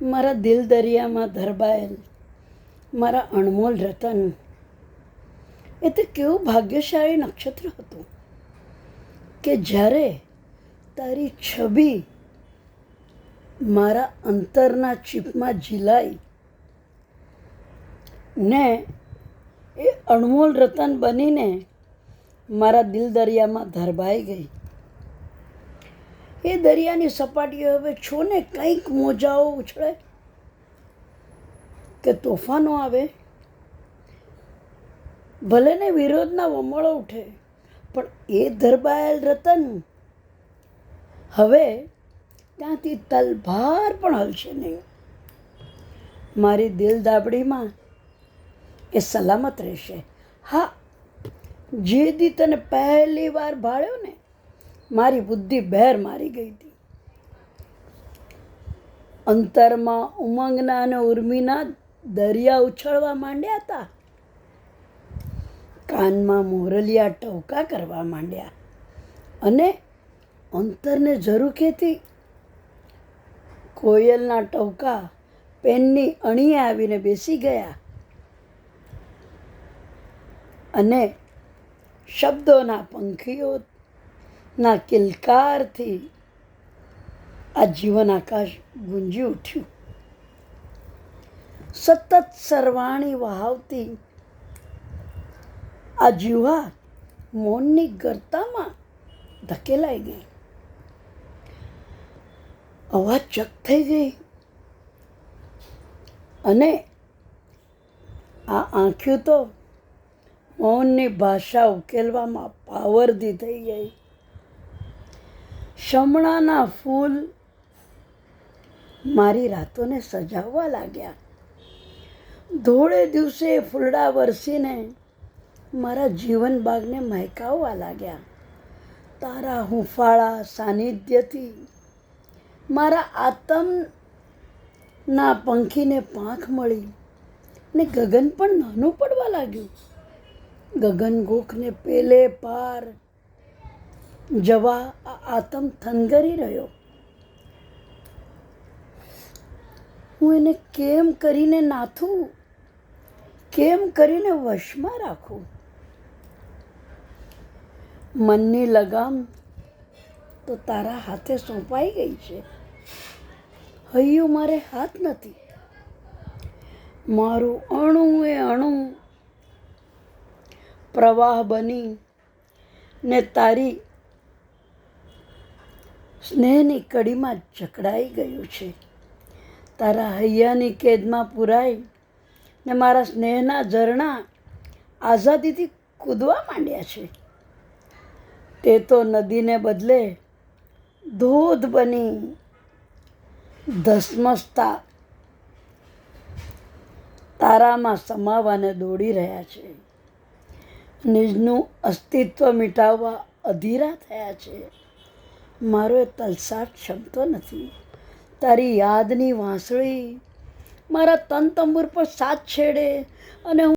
મારા દિલ દરિયામાં ધરબાયેલ, મારા અણમોલ રતન. એ તે કેવું ભાગ્યશાળી નક્ષત્ર હતું કે જ્યારે તારી છબી મારા અંતરના ચીપમાં ઝીલાઈ ને એ અણમોલ રતન બનીને મારા દિલ દરિયામાં ધરબાઈ ગઈ. એ દરિયાની સપાટીઓ હવે છો ને, કંઈક મોજાઓ ઉછળે કે તોફાનો આવે? ભલે ને વિરોધના વમળો ઉઠે, પણ એ ધરબાયેલ રતન હવે ત્યાંથી તલભાર પણ હલશે નહીં. મારી દિલ દાબડીમાં એ સલામત રહેશે. હા, જે દી તને પહેલી વાર ભાળ્યો ને મારી બુદ્ધિ બહેર મારી ગઈ હતી. અંતરમાં ઉમંગના અને ઉર્મિના દરિયા ઉછળવા માંડ્યા હતા. કાનમાં મોરલિયા ટવકા કરવા માંડ્યા અને અંતરને જરૂર કહેતી કોયલના ટવકા પેનની અણીએ આવીને બેસી ગયા અને શબ્દોના પંખીઓના કિલકારથી આ જીવન આકાશ ગુંજી ઉઠ્યું. સતત સરવાણી વહાવતી આ જીવા મૌનની ગરતામાં ધકેલાઈ ગઈ. અવાજ ચક થઈ ગઈ અને આ આંખ્યું તો મૌનની ભાષા ઉકેલવામાં પાવરધી થઈ ગઈ. શમણાના ફૂલ મારી રાતોને સજાવવા લાગ્યા. ધોળે દિવસે ફૂલડા વરસીને મારા જીવન બાગને મહેકાવવા લાગ્યા. તારા હુંફાળા સાનિધ્યથી મારા આતમના પંખીને પાંખ મળી ને ગગન પણ નાનું પડવા લાગ્યું. ગગન ગોખને પેલે પાર જવા આતમ થનગરી રહ્યો. હું એને કેમ કરીને નાથું? કેમ કરીને વશમાં રાખું? મનની લગામ તો તારા હાથે સોંપાઈ ગઈ છે. હૈયું મારે હાથ નથી. મારું અણું એ અણું. પ્રવાહ બની ને તારી સ્નેહની કડીમાં જકડાઈ ગયું છે. તારા હૈયાની કેદમાં પુરાઈ ને મારા સ્નેહના ઝરણા આઝાદીથી કૂદવા માંડ્યા છે. તે તો નદીને બદલે ધોધ બની ધસમસતા તારામાં સમાવાને દોડી રહ્યા છે. નિજનું અસ્તિત્વ મિટાવવા અધીરા થયા છે. મારો એ તલસાટ ક્ષમતો નથી. તારી યાદની વાંસળી મારા તન તંબુર પર સાથ છેડે અને હું